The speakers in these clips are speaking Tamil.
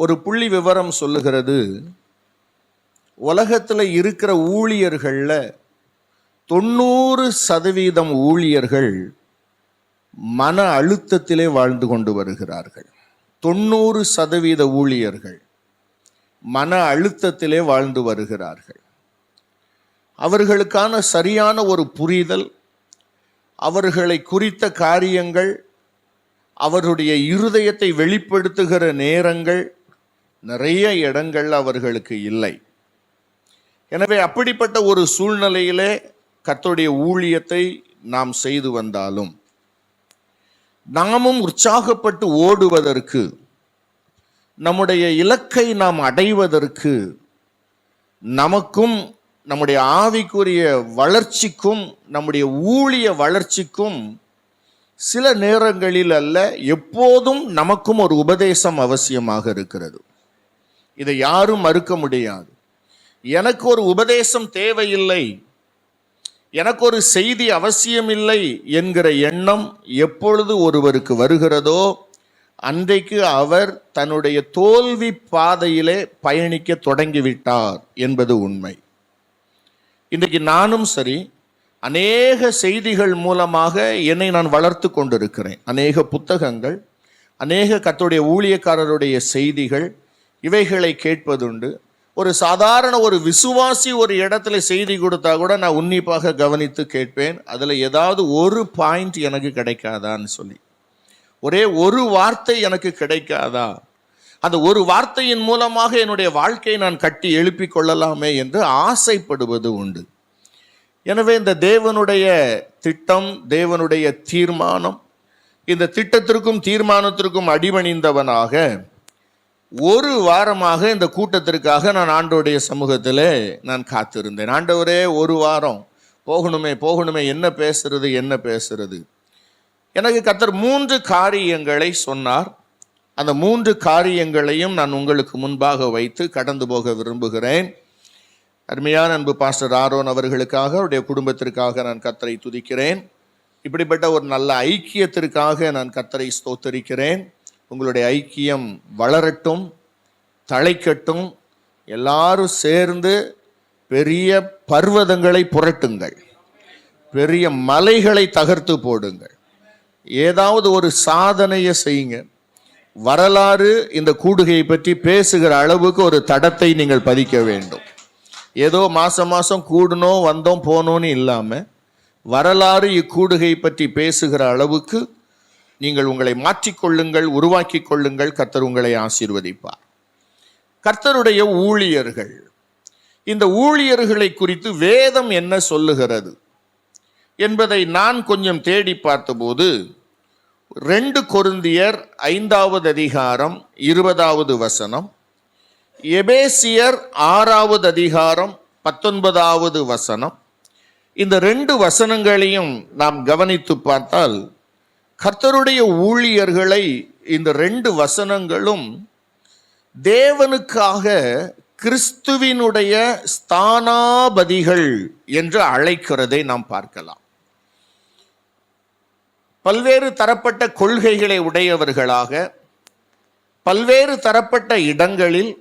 ஒரு புள்ளி விவரம் சொல்லுகிறது. உலகத்தில் இருக்கிற ஊழியர்களில் தொண்ணூறு சதவீதம் ஊழியர்கள் மன அழுத்தத்திலே வாழ்ந்து கொண்டு வருகிறார்கள். தொண்ணூறு சதவீத ஊழியர்கள் மன அழுத்தத்திலே வாழ்ந்து வருகிறார்கள். அவர்களுக்கான சரியான ஒரு புரிதல் அவர்களை குறித்த காரியங்கள் அவருடைய இருதயத்தை வெளிப்படுத்துகிற நேரங்கள் நிறைய இடங்கள் அவர்களுக்கு இல்லை. எனவே அப்படிப்பட்ட ஒரு சூழ்நிலையிலே கத்தோடைய ஊழியத்தை நாம் செய்து வந்தாலும் நாமும் உற்சாகப்பட்டு ஓடுவதற்கு நம்முடைய இலக்கை நாம் அடைவதற்கு நமக்கும் நம்முடைய ஆவிக்குரிய வளர்ச்சிக்கும் நம்முடைய ஊழிய வளர்ச்சிக்கும் சில நேரங்களில் அல்ல எப்போதும் நமக்கும் ஒரு உபதேசம் அவசியமாக இருக்கிறது. இதை யாரும் மறுக்க முடியாது. எனக்கு ஒரு உபதேசம் தேவையில்லை. எனக்கு ஒரு செய்தி அவசியமில்லை என்கிற எண்ணம் எப்பொழுது ஒருவருக்கு வருகிறதோ அன்றைக்கு அவர் தன்னுடைய தோல்வி பாதையிலே பயணிக்க தொடங்கிவிட்டார் என்பது உண்மை. இன்றைக்கு நானும் சரி அநேக செய்திகள் மூலமாக என்னை நான் வளர்த்து கொண்டிருக்கிறேன். அநேக புத்தகங்கள் அநேக கத்துடைய ஊழியக்காரருடைய செய்திகள் இவைகளை கேட்பதுண்டு. ஒரு சாதாரண ஒரு விசுவாசி ஒரு இடத்துல செய்தி கொடுத்தா கூட நான் உன்னிப்பாக கவனித்து கேட்பேன். அதில் ஏதாவது ஒரு பாயிண்ட் எனக்கு கிடைக்காதான்னு சொல்லி. ஒரே ஒரு வார்த்தை எனக்கு கிடைக்காதா? அந்த ஒரு வார்த்தையின் மூலமாக என்னுடைய வாழ்க்கையை நான் கட்டி எழுப்பிக் கொள்ளலாமே என்று ஆசைப்படுவது உண்டு. எனவே இந்த தேவனுடைய திட்டம் தேவனுடைய தீர்மானம் இந்த திட்டத்திற்கும் தீர்மானத்திற்கும் அடிபணிந்தவனாக ஒரு வாரமாக இந்த கூட்டத்திற்காக நான் ஆண்டோடைய சமூகத்தில் நான் காத்திருந்தேன். ஆண்டவரே ஒரு வாரம். போகணுமே போகணுமே. என்ன பேசுறது என்ன பேசுறது? எனக்கு கத்தர் மூன்று காரியங்களை சொன்னார். அந்த மூன்று காரியங்களையும் நான் உங்களுக்கு முன்பாக வைத்து கடந்து போக விரும்புகிறேன். அருமையான அன்பு பாஸ்டர் ஆரோன் அவர்களுக்காக அவருடைய குடும்பத்திற்காக நான் கத்தரை துதிக்கிறேன். இப்படிப்பட்ட ஒரு நல்ல ஐக்கியத்திற்காக நான் கத்தரை ஸ்தோத்தரிக்கிறேன். உங்களுடைய ஐக்கியம் வளரட்டும் தழைக்கட்டும் எல்லாரும் சேர்ந்து பெரிய பர்வதங்களை புரட்டுங்கள். பெரிய மலைகளை தகர்த்து போடுங்கள். ஏதாவது ஒரு சாதனையை செய்யுங்க. வரலாறு இந்த கூடுகையை பற்றி பேசுகிற அளவுக்கு ஒரு தடத்தை நீங்கள் பதிக்க வேண்டும். ஏதோ மாதம் மாதம் கூடணும் வந்தோம் போனோன்னு இல்லாமல் வரலாறு இக்கூடுகை பற்றி பேசுகிற அளவுக்கு நீங்கள் உங்களை மாற்றிக்கொள்ளுங்கள் உருவாக்கி கொள்ளுங்கள் கர்த்தர் உங்களை ஆசீர்வதிப்பார். கர்த்தருடைய ஊழியர்கள். இந்த ஊழியர்களை குறித்து வேதம் என்ன சொல்லுகிறது என்பதை நான் கொஞ்சம் தேடி பார்த்தபோது ரெண்டு கொருந்தியர் ஐந்தாவது அதிகாரம் இருபதாவது வசனம் எபேசியர் ஆறாவது அதிகாரம் பத்தொன்பதாவது வசனம். இந்த ரெண்டு வசனங்களையும் நாம் கவனித்து பார்த்தால் கர்த்தருடைய ஊழியர்களை இந்த ரெண்டு வசனங்களும் தேவனுக்காக கிறிஸ்துவினுடைய ஸ்தானாபதிகள் என்று அழைக்கிறதை நாம் பார்க்கலாம். பல்வேறு தரப்பட்ட கொள்கைகளை உடையவர்களாக பல்வேறு தரப்பட்ட இடங்களில்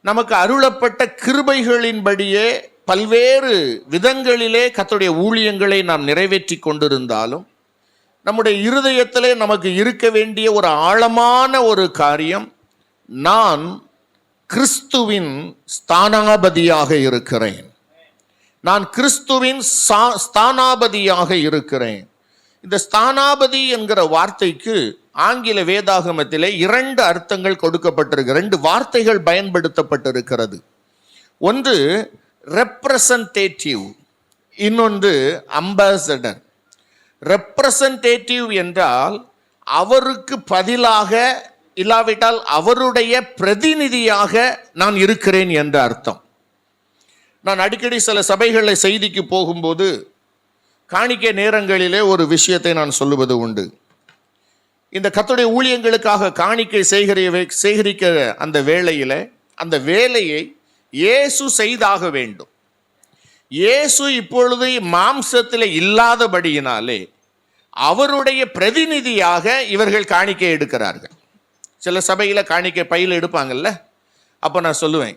நமக்கு அருளப்பட்ட கிருபைகளின்படியே பல்வேறு விதங்களிலே கத்துடைய ஊழியங்களை நாம் நிறைவேற்றி கொண்டிருந்தாலும் நம்முடைய இருதயத்திலே நமக்கு இருக்க வேண்டிய ஒரு ஆழமான ஒரு காரியம் நான் கிறிஸ்துவின் ஸ்தானாபதியாக இருக்கிறேன். நான் கிறிஸ்துவின் சா- ஸ்தானாபதியாக இருக்கிறேன். இந்த ஸ்தானாபதி என்கிற வார்த்தைக்கு ஆங்கில வேதாகமத்திலே இரண்டு அர்த்தங்கள் கொடுக்கப்பட்டிருக்கு ரெண்டு வார்த்தைகள் பயன்படுத்தப்பட்டிருக்கிறது. ஒன்று ரெப்ரசன்டேட்டிவ் இன்னொன்று அம்பாசடர் ரெப்ரசன்டேட்டிவ் என்றால் அவருக்கு பதிலாக இல்லாவிட்டால் அவருடைய பிரதிநிதியாக நான் இருக்கிறேன் என்ற அர்த்தம். நான் அடிக்கடி சில சபைகளில் செய்திக்கு போகும்போது காணிக்கை நேரங்களிலே ஒரு விஷயத்தை நான் சொல்லுவது உண்டு. இந்த கத்துடைய ஊழியங்களுக்காக காணிக்கை சேகரிய சேகரிக்கிற அந்த வேளையில் அந்த வேலையை இயேசு செய்தாக வேண்டும். இயேசு இப்பொழுது மாம்சத்தில் இல்லாதபடியினாலே அவருடைய பிரதிநிதியாக இவர்கள் காணிக்கை எடுக்கிறார்கள். சில சபையில் காணிக்கை பையில் எடுப்பாங்கல்ல? அப்போ நான் சொல்லுவேன்.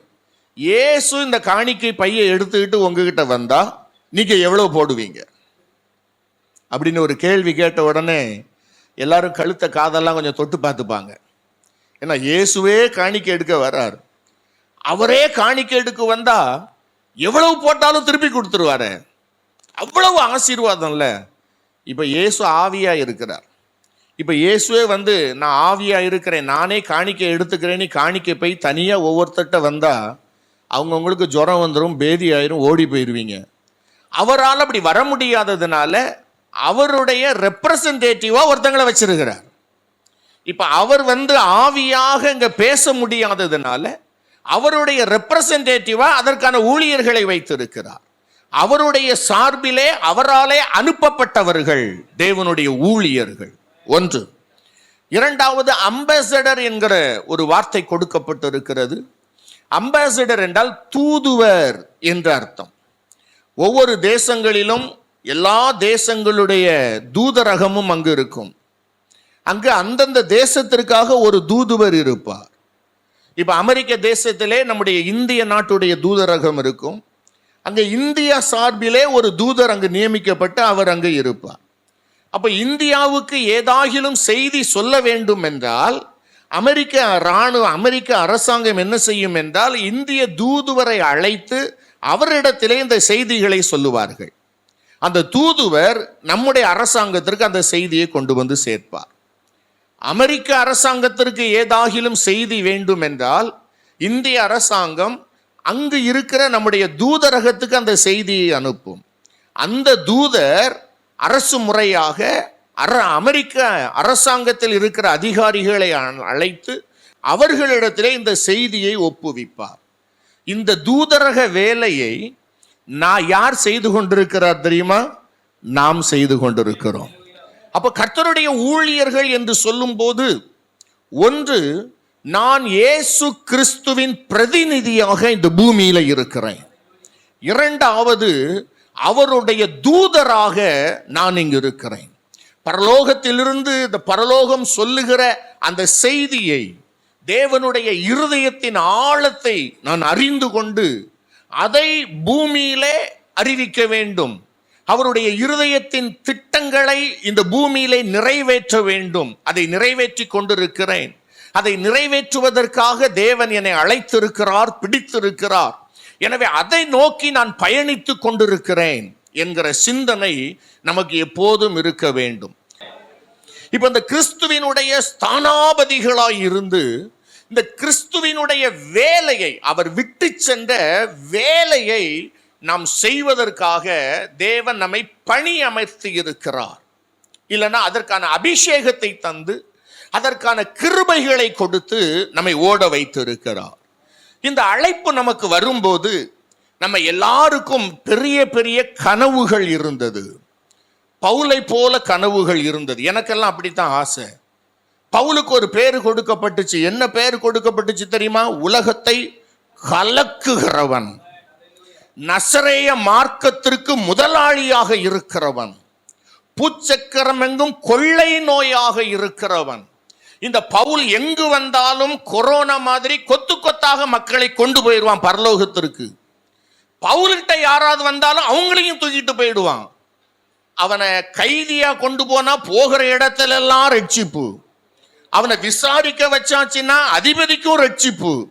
இயேசு இந்த காணிக்கை பையை எடுத்துக்கிட்டு உங்ககிட்ட வந்தால் நீங்கள் எவ்வளோ போடுவீங்க? அப்படின்னு ஒரு கேள்வி கேட்ட உடனே எல்லாரும் கழுத்த காதெல்லாம் கொஞ்சம் தொட்டு பார்த்துப்பாங்க. ஏன்னா இயேசுவே காணிக்கை எடுக்க வர்றார். அவரே காணிக்கை எடுக்க வந்தால் எவ்வளவு போட்டாலும் திருப்பி கொடுத்துருவாரு. அவ்வளவு ஆசீர்வாதம்ல. இப்போ இயேசு ஆவியாக இருக்கிறார். இப்போ இயேசுவே வந்து நான் ஆவியாக இருக்கிறேன். நானே காணிக்கை எடுத்துக்கிறேன்னு காணிக்கை போய் தனியாக ஒவ்வொருத்தட்ட வந்தால் அவங்கவுங்களுக்கு ஜுரம் வந்துடும் பேதி ஆயிரும் ஓடி போயிடுவீங்க அவரால் அப்படி வர முடியாததுனால அவருடைய ரெப்ரசன்டேட்டிவாக ஒருத்தங்களை வச்சிருக்கிறார். இப்போ அவர் வந்து ஆவியாக இங்கே பேச முடியாததுனால அவருடைய ரெப்ரசன்டேட்டிவா அதற்கான ஊழியர்களை வைத்திருக்கிறார். அவருடைய சார்பிலே அவராலே அனுப்பப்பட்டவர்கள் தேவனுடைய ஊழியர்கள். ஒன்று. இரண்டாவது அம்பாசடர் என்கிற ஒரு வார்த்தை கொடுக்கப்பட்டிருக்கிறது. அம்பாசடர் என்றால் தூதுவர் என்ற அர்த்தம். ஒவ்வொரு தேசங்களிலும் எல்லா தேசங்களுடைய தூதரகமும் அங்கு இருக்கும். அங்கு அந்தந்த தேசத்திற்காக ஒரு தூதுவர் இருப்பார். இப்போ அமெரிக்க தேசத்திலே நம்முடைய இந்திய நாட்டுடைய தூதரகம் இருக்கும். அங்கே இந்தியா சார்பிலே ஒரு தூதர் அங்கு நியமிக்கப்பட்டு அவர் அங்கு இருப்பார். அப்போ இந்தியாவுக்கு ஏதாகிலும் செய்தி சொல்ல வேண்டும் என்றால் அமெரிக்க இராணுவ அமெரிக்க அரசாங்கம் என்ன செய்யும் என்றால் இந்திய தூதுவரை அழைத்து அவரிடத்திலே இந்த செய்திகளை சொல்லுவார்கள். அந்த தூதுவர் நம்முடைய அரசாங்கத்திற்கு அந்த செய்தியை கொண்டு வந்து சேர்ப்பார். அமெரிக்க அரசாங்கத்திற்கு ஏதாகிலும் செய்தி வேண்டும் என்றால் இந்திய அரசாங்கம் அங்கு இருக்கிற நம்முடைய தூதரகத்துக்கு அந்த செய்தியை அனுப்பும். அந்த தூதர் அரசு முறையாக அர அமெரிக்க அரசாங்கத்தில் இருக்கிற அதிகாரிகளை அ- அழைத்து அவர்களிடத்திலே இந்த செய்தியை ஒப்புவிப்பார். இந்த தூதரக வேலையை நான் யார் செய்து கொண்டிருக்கிறார் தெரியுமா? நாம் செய்து கொண்டிருக்கிறோம். அப்போ கர்த்தருடைய ஊழியர்கள் என்று சொல்லும்போது ஒன்று நான் இயேசு கிறிஸ்துவின் பிரதிநிதியாக இந்த பூமியில் இருக்கிறேன். இரண்டாவது அவருடைய தூதராக நான் இங்கு இருக்கிறேன். பரலோகத்திலிருந்து இந்த பரலோகம் சொல்லுகிற அந்த செய்தியை தேவனுடைய இருதயத்தின் ஆழத்தை நான் அறிந்து கொண்டு அதை பூமியிலே அறிவிக்க வேண்டும். அவருடைய இருதயத்தின் திட்டங்களை இந்த பூமியிலே நிறைவேற்ற வேண்டும். அதை நிறைவேற்றி கொண்டிருக்கிறேன். அதை நிறைவேற்றுவதற்காக தேவன் என்னை அழைத்திருக்கிறார் பிடித்திருக்கிறார். எனவே அதை நோக்கி நான் பயணித்துக் கொண்டிருக்கிறேன் என்கிற சிந்தனை நமக்கு எப்போதும் இருக்க வேண்டும். இப்ப இந்த கிறிஸ்துவினுடைய ஸ்தானாபதிகளாய் இருந்து இந்த கிறிஸ்துவினுடைய வேலையை அவர் விட்டு சென்ற வேலையை நாம் செய்வதற்காக தேவன் நம்மை பணி அமைத்து இருக்கிறார். இல்லைன்னா அதற்கான அபிஷேகத்தை தந்து அதற்கான கிருபைகளை கொடுத்து நம்மை ஓட வைத்து இருக்கிறார் இந்த அழைப்பு நமக்கு வரும்போது நம்ம எல்லாருக்கும் பெரிய பெரிய கனவுகள் இருந்தது. பவுலை போல கனவுகள் இருந்தது. எனக்கெல்லாம் அப்படித்தான் ஆசை. பவுலுக்கு ஒரு பேர் கொடுக்கப்பட்டுச்சு. என்ன பேர் கொடுக்கப்பட்டுச்சு தெரியுமா? உலகத்தை கலக்குகிறவன். நசரேய மார்க்கத்திற்கு முதலாளியாக இருக்கிறவன். பூச்சக்கரம் எங்கும் கொள்ளை நோயாக இருக்கிறவன். இந்த பவுல் எங்கு வந்தாலும் கொரோனா மாதிரி கொத்து கொத்தாக மக்களை கொண்டு போயிடுவான் பரலோகத்திற்கு. பவுல்கிட்ட யாராவது வந்தாலும் அவங்களையும் தூக்கிட்டு போயிடுவான். அவனை கைதியா கொண்டு போனா போகிற இடத்துல எல்லாம் ரட்சிப்பு. அவனை விசாரிக்க வச்சாச்சுன்னா அதிபதிக்கும் ரட்சிப்பு.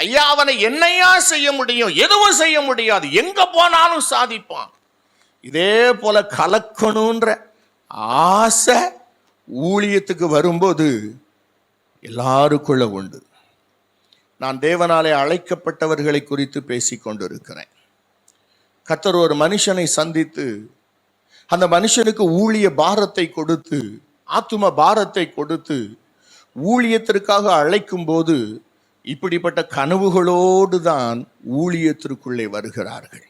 ஐயா அவனை என்னையா செய்ய முடியும்? எதுவும் செய்ய முடியாது. எங்க போனாலும் சாதிப்பான். இதே போல கலக்கணுன்ற ஆசை ஊழியத்துக்கு வரும்போது எல்லாருக்குள்ள உண்டு. நான் தேவனாலே அழைக்கப்பட்டவர்களை குறித்து பேசிக்கொண்டிருக்கிறேன் கத்தர் ஒரு மனுஷனை சந்தித்து அந்த மனுஷனுக்கு ஊழிய பாரத்தை கொடுத்து ஆத்தும பாரத்தை கொடுத்து ஊழியத்திற்காக அழைக்கும் போது இப்படிப்பட்ட கனவுகளோடு தான் ஊழியத்திற்குள்ளே வருகிறார்கள்.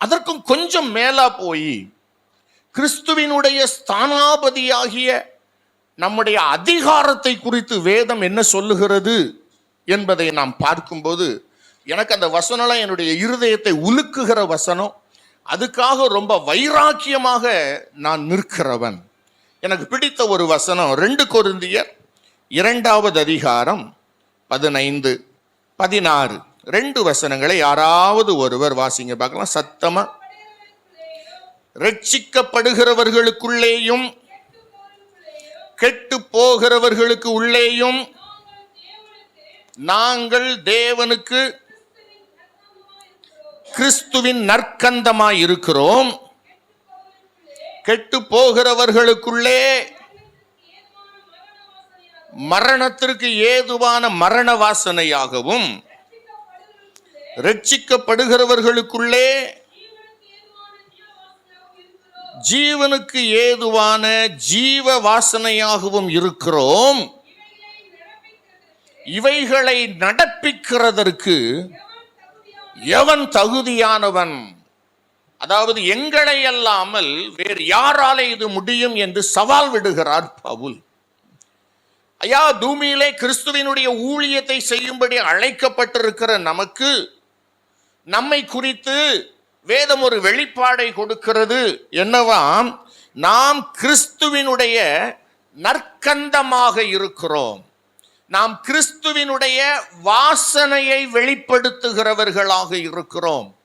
அதற்கும் கொஞ்சம் மேலா போய் கிறிஸ்துவினுடைய ஸ்தானாபதியாகிய நம்முடைய அதிகாரத்தை குறித்து வேதம் என்ன சொல்லுகிறது என்பதை நாம் பார்க்கும்போது எனக்கு அந்த வசனம்லாம் என்னுடைய இருதயத்தை உலுக்குகிற வசனம். அதுக்காக ரொம்ப வைராக்கியமாக நான் நிற்கிறவன். எனக்கு பிடித்த ஒரு வசனம் ரெண்டு கொருந்தியர் இரண்டாவது அதிகாரம் பதினைந்து பதினாறு ரெண்டு வசனங்களை யாராவது ஒருவர் வாசிங்க பார்க்கலாம். சத்தமா? ரட்சிக்கப்படுகிறவர்களுக்குள்ளேயும் கெட்டு போகிறவர்களுக்கு உள்ளேயும் நாங்கள் தேவனுக்கு கிறிஸ்துவின் நற்கந்தமாய் இருக்கிறோம் கெட்டு போகிறவர்களுக்குள்ளே மரணத்திற்கு ஏதுவான மரண வாசனையாகவும் ரட்சிக்கப்படுகிறவர்களுக்குள்ளே ஜீவனுக்கு ஏதுவான ஜீவ வாசனையாகவும் இருக்கிறோம். இவைகளை நடப்பிக்கிறதற்கு எவன் தகுதியானவன்? அதாவது எங்களை அல்லாமல் வேறு யாராலே இது முடியும் என்று சவால் விடுகிறார் பவுல். ஐயா பூமியிலே கிறிஸ்துவினுடைய ஊழியத்தை செய்யும்படி அழைக்கப்பட்டிருக்கிற நமக்கு நம்மை குறித்து வேதம் ஒரு வெளிப்பாடை கொடுக்கிறது என்னவாம் நாம் கிறிஸ்துவினுடைய நற்கந்தமாக இருக்கிறோம். நாம் கிறிஸ்துவினுடைய வாசனையை வெளிப்படுத்துகிறவர்களாக இருக்கிறோம்.